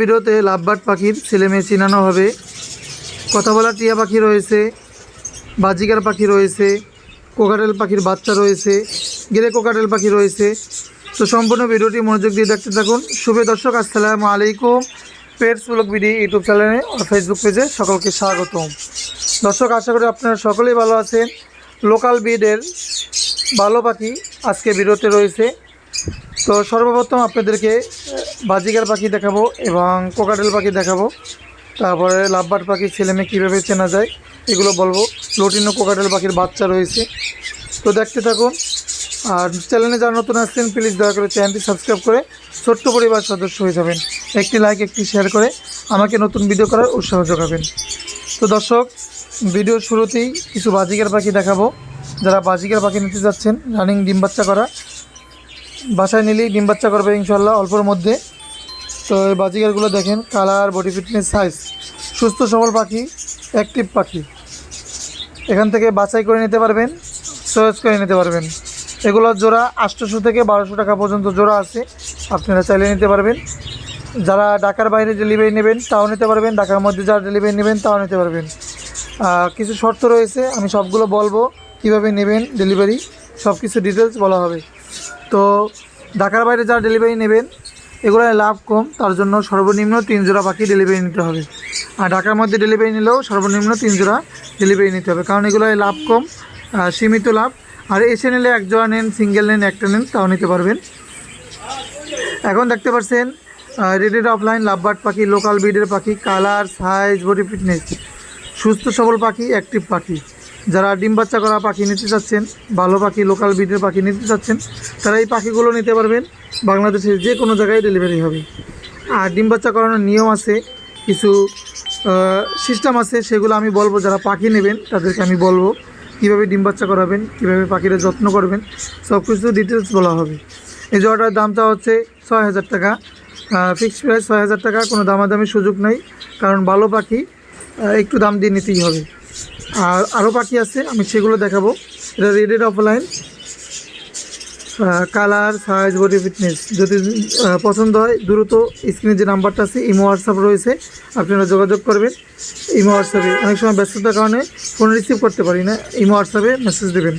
ভিডিওতে লাভবার্ড পাখির ছেলে মেয়ে চিনানো হবে। কথা বলা টিয়া পাখি রয়েছে বাজিকার পাখি রয়েছে, কোকাটেল পাখির বাচ্চা রয়েছে গেরে কোকাটেল পাখি রয়েছে। তো সম্পূর্ণ ভিডিওটি মনোযোগ দিয়ে দেখতে থাকুন। শুভে দর্শক, আসসালামু আলাইকুম। পেটস ব্লগ বিডি ইউটিউব চ্যানেলে ও ফেসবুক পেজে সকলকে স্বাগতম। দর্শক, আশা করি আপনারা সকলেই ভালো আছেন। লোকাল বিডের ভালো পাখি আজকে ভিডিওতে রয়েছে। তো সর্বপ্রথম আপনাদেরকে বাজিকার পাখি দেখাবো এবং কোকাটেল পাখি দেখাবো। তারপরে লাভবার্ড পাখি ছেলে মেয়ে কীভাবে চেনা যায়, এগুলো বলব। লোটিনো কোকাটেল পাখির বাচ্চা রয়েছে। তো দেখতে থাকুন। আর চ্যানেলে যারা নতুন আসছেন প্লিজ দয়া করে চ্যানেলটি সাবস্ক্রাইব করে ছোট্ট পরিবার সদস্য হয়ে যাবেন। একটি লাইক একটি শেয়ার করে আমাকে নতুন ভিডিও করার উৎসাহ যোগাবেন। তো দর্শক ভিডিওর শুরুতেই কিছু বাজিকার পাখি দেখাবো। যারা বাজিকার পাখি নিতে যাচ্ছেন রানিং ডিম বাচ্চা করা বাসায় নিলেই ডিম বাচ্চা করবে ইনশাল্লাহ অল্পর মধ্যে। তো এই বাজিগারগুলো দেখেন, কালার বডি ফিটনেস সাইজ সুস্থ, সবল পাখি অ্যাক্টিভ পাখি। এখান থেকে বাছাই করে নিতে পারবেন চয়েস করে নিতে পারবেন। এগুলো জোড়া আটশোশো থেকে বারোশো টাকা পর্যন্ত জোড়া আছে, আপনারা চাইলে নিতে পারবেন। যারা ঢাকার বাইরে ডেলিভারি নেবেন, তাও নিতে পারবেন। ঢাকার মধ্যে যারা ডেলিভারি নেবেন, তাও নিতে পারবেন। কিছু শর্ত রয়েছে, আমি সবগুলো বলব, কীভাবে নেবেন ডেলিভারি সব কিছু ডিটেলস বলা হবে। তো ঢাকার বাইরে যারা ডেলিভারি নেবেন, এগুলো লাভ কম। তার জন্য সর্বনিম্ন তিন জোড়া পাখি ডেলিভারি নিতে হবে। আর ঢাকার মধ্যে ডেলিভারি নিলেও সর্বনিম্ন তিন জোড়া ডেলিভারি নিতে হবে। কারণ এগুলো লাভ কম সীমিত লাভ। আর এসে নিলে এক জোড়া নেন সিঙ্গেল নেন, একটা নেন, তাও নিতে পারবেন। এখন দেখতে পাচ্ছেন রেডেড অফলাইন লাভবার্ড পাখি লোকাল ব্রিডের পাখি কালার সাইজ বডি ফিটনেস সুস্থ সবল পাখি অ্যাক্টিভ পাখি। যারা ডিম বাচ্চা করা পাখি নিতে চাচ্ছেন, ভালো পাখি লোকাল ব্রিডের পাখি নিতে চাচ্ছেন, তারা এই পাখিগুলো নিতে পারবেন। বাংলাদেশের যে কোনো জায়গায় ডেলিভারি হবে। আর ডিম বাচ্চা করানোর নিয়ম আছে, কিছু সিস্টেম আছে, সেগুলো আমি বলব। যারা পাখি নেবেন, তাদেরকে আমি বলব, কীভাবে ডিম বাচ্চা করাবেন, কীভাবে পাখিরা যত্ন করবেন সব কিছু ডিটেলস বলা হবে। এই জোড়াটার দামটা হচ্ছে ছয় হাজার টাকা। ফিক্সড প্রাইস ছয় হাজার টাকা, কোনো দামাদামির সুযোগ নেই, কারণ ভালো পাখি একটু দাম দিয়ে নিতেই হবে। আর আরও পাখি আছে, আমি সেগুলো দেখাবো। এটা red eyed opaline colour size body fitness যদি পছন্দ হয়, দ্রুত স্ক্রিনে যে নাম্বারটা আছে ইমো হোয়াটসঅ্যাপ রয়েছে, আপনারা যোগাযোগ করবেন। ইমো হোয়াটসঅ্যাপে অনেক সময় ব্যস্ততার কারণে ফোন রিসিভ করতে পারি না ইমো হোয়াটসঅ্যাপে মেসেজ দেবেন।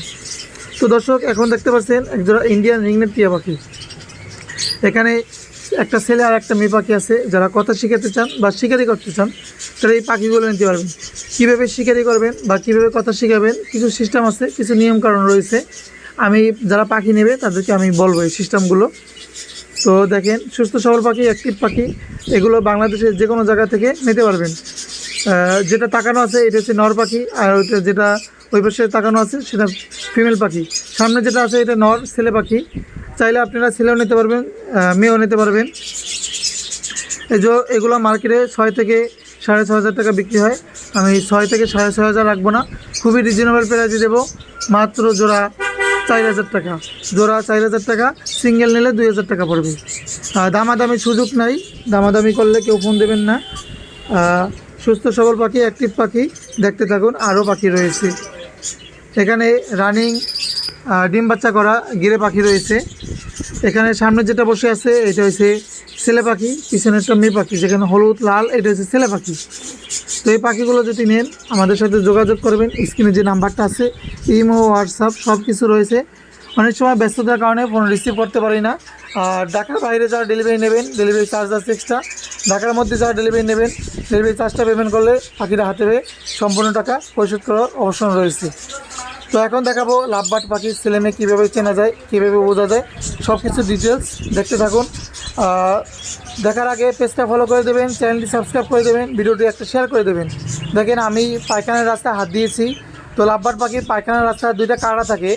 তো দর্শক, এখন দেখতে পাচ্ছেন, একজোড়া ইন্ডিয়ান রিংনেট টিয়া পাখি। এখানে একটা ছেলে আর একটা মেয়ে পাখি আছে, যারা কথা শিখাতে চান বা শিকারি করতে চান তারা এই পাখিগুলো নিতে পারবেন। কীভাবে শিকারি করবেন বা কীভাবে কথা শিখাবেন, কিছু সিস্টেম আছে, কিছু নিয়মকানুন রয়েছে। আমি যারা পাখি নেবে, তাদেরকে আমি বলব এই সিস্টেমগুলো তো দেখেন, সুস্থ সবল পাখি অ্যাক্টিভ পাখি, এগুলো বাংলাদেশের যে কোনো জায়গা থেকে নিতে পারবেন। যেটা তাকানো আছে, এটা হচ্ছে নর পাখি, আর ওইটা যেটা ওই পাশে তাকানো আছে, সেটা ফিমেল পাখি। সামনে যেটা আছে, এটা নর ছেলে পাখি। চাইলে আপনারা ছেলেও নিতে পারবেন মেয়েও নিতে পারবেন। এই যে এগুলো মার্কেটে ছয় থেকে সাড়ে ছ হাজার টাকা বিক্রি হয়। আমি ছয় থেকে সাড়ে ছয় হাজার রাখব না। খুবই রিজনেবল প্রাইসে দেবো। মাত্র জোড়া চার হাজার টাকা। জোড়া চার হাজার টাকা সিঙ্গেল নিলে দুই হাজার টাকা পড়বে। দামাদামি সুযোগ নাই। দামাদামি করলে কেউ ফোন দেবেন না। সুস্থ সবল পাখি অ্যাক্টিভ পাখি দেখতে থাকুন। আরও পাখি রয়েছে। এখানে রানিং ডিম বাচ্চা করা গিরে পাখি রয়েছে। এখানে সামনে যেটা বসে আছে, এটা হচ্ছে ছেলে পাখি, পিছনে একটা মেয়ে পাখি, যেখানে হলুদ, লাল, এটা হচ্ছে ছেলে পাখি। তো এই পাখিগুলো যদি নেন, আমাদের সাথে যোগাযোগ করবেন, স্ক্রিনে যে নাম্বারটা আছে, ইমো, হোয়াটসঅ্যাপ সব কিছু রয়েছে। অনেক সময় ব্যস্ততার কারণে ফোন রিসিভ করতে পারি না। আর ঢাকার বাইরে যারা ডেলিভারি নেবেন ডেলিভারি চার্জ আছে এক্সট্রা ঢাকার মধ্যে যারা ডেলিভারি নেবেন ডেলিভারি চার্জটা পেমেন্ট করলে পাখিরা হাতে পেয়ে সম্পূর্ণ টাকা পরিশোধ করার অবসর রয়েছে। তো এখন দেখাবো লাভবাট পাখির ছেলে মেয়ে কীভাবে চেনা যায়, কীভাবে বোঝা যায় সব কিছু ডিটেলস দেখতে থাকুন। দেখার আগে পেজটা ফলো করে দেবেন চ্যানেলটি সাবস্ক্রাইব করে দেবেন, ভিডিওটি একটা শেয়ার করে দেবেন। দেখেন, আমি পায়খানার রাস্তায় হাত দিয়েছি। তো লাভবাট পাখির পায়খানার রাস্তায় দুইটা কাড়া থাকে।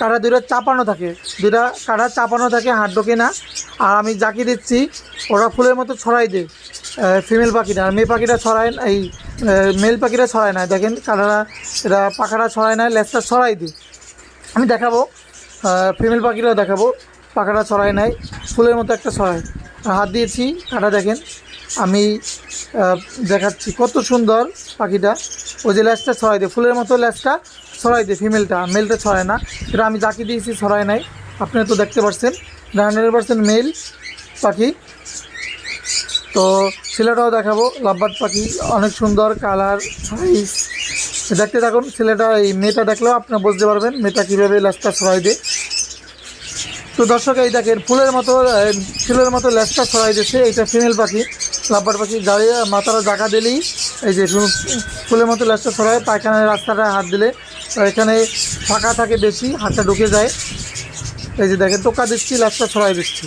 কাড়া দুইটা চাপানো থাকে। দুইটা কাড়া চাপানো থাকে হাত ঢোকে না আর আমি জাকি দিচ্ছি, ওরা ফুলের মতো ছড়াই দেয় ফিমেল পাখিটা। আর মেয়ে পাখিটা ছড়ায় এই মেল পাখিরা ছড়ায় না। দেখেন কানারা এরা পাখাটা ছড়ায় না লেজটা ছড়াই দিই। আমি দেখাবো ফিমেল পাখিটাও দেখাবো। পাখাটা ছড়ায় নাই, ফুলের মতো একটা ছড়ায়। হাত দিয়েছি কাটা দেখেন। আমি দেখাচ্ছি কত সুন্দর পাখিটা। ওই যে লেজটা ছড়াই দেয় ফুলের মতো লেজটা ছড়াই দেয় ফিমেলটা মেলটা ছড়ায় না, এটা আমি জাকি দিয়েছি ছড়ায় নাই। আপনারা তো দেখতে পাচ্ছেন হান্ড্রেড পার্সেন্ট মেল পাখি। তো ছেলেটাও দেখাবো লাভবার্ড পাখি, অনেক সুন্দর কালার সাইজ দেখতে থাকুন, ছেলেটা, এই মেয়েটা দেখলেও আপনারা বুঝতে পারবেন মেয়েটা কীভাবে লেজটা ছড়াই দেয়। তো দর্শক, এই দেখেন, ফুলের মতো ফুলের মতো লেজটা ছড়াই দিচ্ছে এইটা ফিমেল পাখি লাভবার্ড পাখি। দাঁড়িয়ে মাথাটা জায়গা দিলেই এই যে ফুলের মতো লেজটা ছড়ায় পায়খানার রাস্তাটা হাত দিলে এখানে ফাঁকা থাকে বেশি, হাতটা ঢুকে যায়। এই যে দেখেন, টোকা দিচ্ছি, লেজটা ছড়াই দিচ্ছি।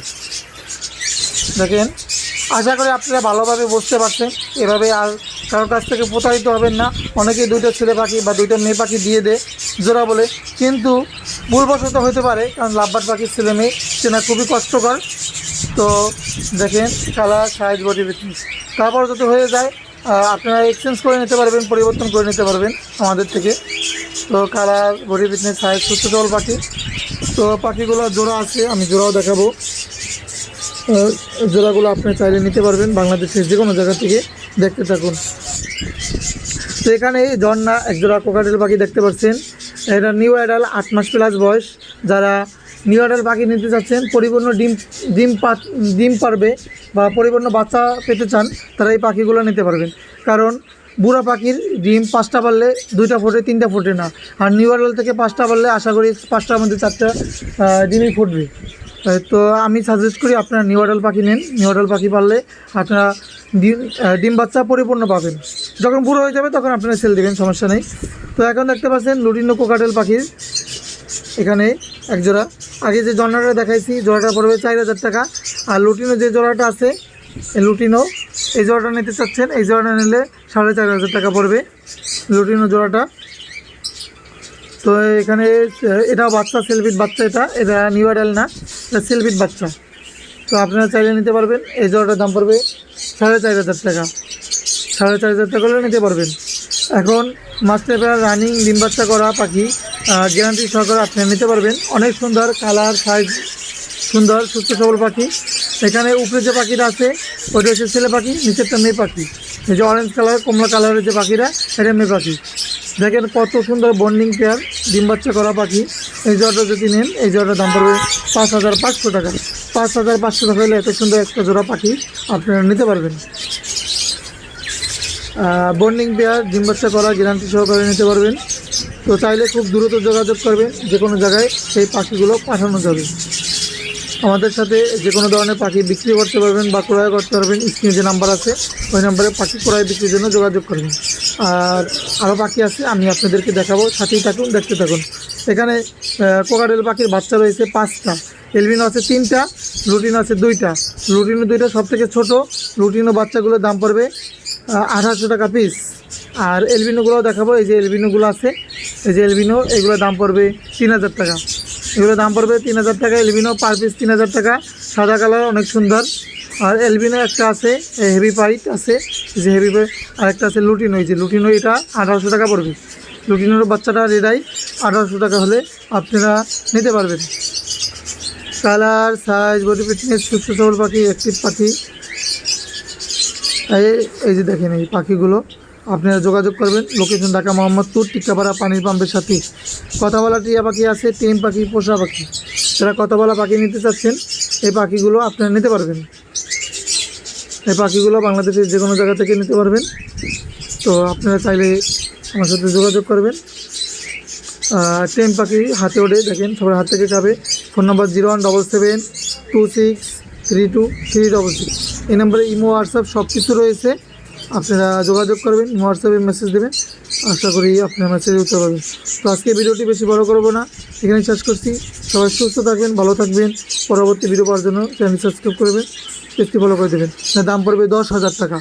দেখেন আশা করি আপনারা ভালোভাবে বুঝতে পারছেন। এভাবে আর কারোর কাছ থেকে প্রতারিত হবেন না। অনেকেই দুইটা ছেলে পাখি বা দুইটা মেয়ে পাখি দিয়ে দেয়, জোড়া বলে। কিন্তু ভুলবশত হতে পারে, কারণ লাভবাট পাখির ছেলে মেয়ে চেনা খুবই কষ্টকর। তো দেখেন, কালার সাইজ বডি ফিটনেস তারপর যদি হয়ে যায় আপনারা এক্সচেঞ্জ করে নিতে পারবেন, পরিবর্তন করে নিতে পারবেন আমাদের থেকে। তো কালার বডি ফিটনেস সাইজ সুস্থ সবল পাখি। তো পাখিগুলো জোড়া আছে, আমি জোড়াও দেখাবো। জোড়াগুলো আপনি চাইলে নিতে পারবেন, বাংলাদেশের যে কোনো জায়গা থেকে দেখতে থাকুন। তো এখানে ঝর্ণা এক জোড়া কোকাটেল পাখি দেখতে পাচ্ছেন। এটা নিউ অ্যাডাল, আট মাস প্লাস বয়স। যারা নিউ অ্যাডাল পাখি নিতে চাচ্ছেন, পরিপূর্ণ ডিম ডিম পাত ডিম পারবে বা পরিপূর্ণ বাচ্চা পেতে চান, তারা এই পাখিগুলো নিতে পারবেন। কারণ বুড়া পাখির ডিম পাঁচটা পারলে দুইটা ফোটে, তিনটা ফোটে না। আর নিউ অ্যাডাল থেকে পাঁচটা পারলে আশা করি পাঁচটার মধ্যে চারটা ডিমই ফুটবে। তো আমি সাজেস্ট করি আপনারা নিউ অ্যাডাল পাখি নেন। নিউ অ্যাডাল পাখি পারলে আপনারা ডিম বাচ্চা পরিপূর্ণ পাবেন। যখন বুড়ো হয়ে যাবে তখন আপনারা সেল দেবেন, সমস্যা নেই। তো এখন দেখতে পাচ্ছেন লুটিনো কোকাটেল পাখির এখানে এক জোড়া। আগে যে জর্নাটা দেখাইছি জোড়াটা পড়বে চার হাজার টাকা। আর লুটিনো যে জোড়াটা আছে লুটিনো, এই জোড়াটা নিতে চাচ্ছেন, এই জোড়াটা নিলে সাড়ে চার হাজার টাকা পড়বে লুটিনো জোড়াটা। তো এখানে এটা বাচ্চা, সেলফিট বাচ্চা এটা। এটা নিউ অ্যাডাল না, এটা সেলফিট বাচ্চা। তো আপনারা চাইলে নিতে পারবেন। এই জোড়াটার দাম পড়বে সাড়ে চার হাজার টাকা। সাড়ে চার হাজার টাকা নিতে পারবেন। এখন মাস্টার পেয়ার রানিং ডিম বাচ্চা করা, পাখি গ্যারান্টি সহকারে আপনারা নিতে পারবেন। অনেক সুন্দর কালার সাইজ সুন্দর, সুস্থ সবল পাখি। এখানে উপরে যে পাখিটা আছে, ওটা হচ্ছে ছেলে পাখি, নিচেরটা মেয়ে পাখি। এই যে অরেঞ্জ কালার কমলা কালারের যে পাখিরা এটা মেয়ে পাখি। দেখেন কত সুন্দর বন্ডিং পেয়ার ডিম বাচ্চা করা পাখি। এই জোড়াটা যদি নেন, এই জোড়াটার দাম পড়বে পাঁচ হাজার পাঁচশো টাকা। পাঁচ হাজার পাঁচশো টাকা হলে এত সুন্দর একটা জোড়া পাখি আপনারা নিতে পারবেন। বন্ডিং পেয়ার ডিম বাচ্চা করা গ্যারান্টি সহকারে নিতে পারবেন। তো চাইলে খুব দ্রুত যোগাযোগ করবেন, যে কোনো জায়গায় সেই পাখিগুলো পাঠানো যাবে। আমাদের সাথে যে কোনো ধরনের পাখি বিক্রি করতে পারবেন বা ক্রয় করতে পারবেন, স্ক্রিনে যে নাম্বার আছে, ওই নাম্বারে পাখি ক্রয় বিক্রির জন্য যোগাযোগ করবেন। আর আরও পাখি আছে, আমি আপনাদেরকে দেখাবো। সাথেই থাকুন, দেখতে থাকুন। এখানে কোকাডেল পাখির বাচ্চা রয়েছে পাঁচটা। এলবিনো আছে তিনটা, লুটিনো আছে দুইটা। লুটিনো দুইটা সব থেকে ছোটো, লুটিনো বাচ্চাগুলোর দাম পড়বে আঠারোশো টাকা পিস আর এলবিনোগুলো দেখাবো, এই যে এলবিনোগুলো আছে, এই যে এলবিনো, এগুলোর দাম পড়বে তিন হাজার টাকা। এগুলোর দাম পড়বে তিন হাজার টাকা, এলবিনো পার পিস তিন হাজার টাকা। সাদা কালার, অনেক সুন্দর। আর এলবিনো একটা আছে হেভি পাইট আছে যে হেভি পাইট আর একটা আছে লুটিনো যে লুটিনো এটা আঠারোশো টাকা পড়বে। লুটিনোর বাচ্চাটা রেডাই আঠারোশো টাকা হলে আপনারা নিতে পারবেন। কালার সাইজ বডি ফিটনেস সুস্থ সবল পাখি অ্যাক্টিভ পাখি। এই এই যে দেখেন এই পাখিগুলো, আপনারা যোগাযোগ করবেন লোকেশন ঢাকা মোহাম্মদপুর টিক্কাপাড়া পানির পাম্পের সাথে। কথা বলা টিয়া পাখি আছে, টিম পাখি, পোষা পাখি। যারা কথা বলা পাখি নিতে চাচ্ছেন এই পাখিগুলো আপনারা নিতে পারবেন। এই পাখিগুলো বাংলাদেশের যে কোনো জায়গা থেকে নিতে পারবেন। তো আপনারা চাইলে আমার সাথে যোগাযোগ করবেন। টেম পাখি হাতে ওঠে দেখেন, সবার হাত থেকে খাবে phone number zero one double seven two six three two three double six. এই নাম্বারে ইমো, হোয়াটসঅ্যাপ সব কিছু রয়েছে। আপনারা যোগাযোগ করবেন হোয়াটসঅ্যাপে মেসেজ দেবেন। আশা করি আপনার মেসেজ উত্তর পাবেন তো আজকে ভিডিওটি বেশি বড় করব না। এখানে শেষ করছি। সবাই সুস্থ থাকবেন, ভালো থাকবেন। পরবর্তী ভিডিও পাওয়ার জন্য চ্যানেল সাবস্ক্রাইব করবেন। পেজটি ফলো করে দেবেন। দাম পড়বে দশ হাজার টাকা।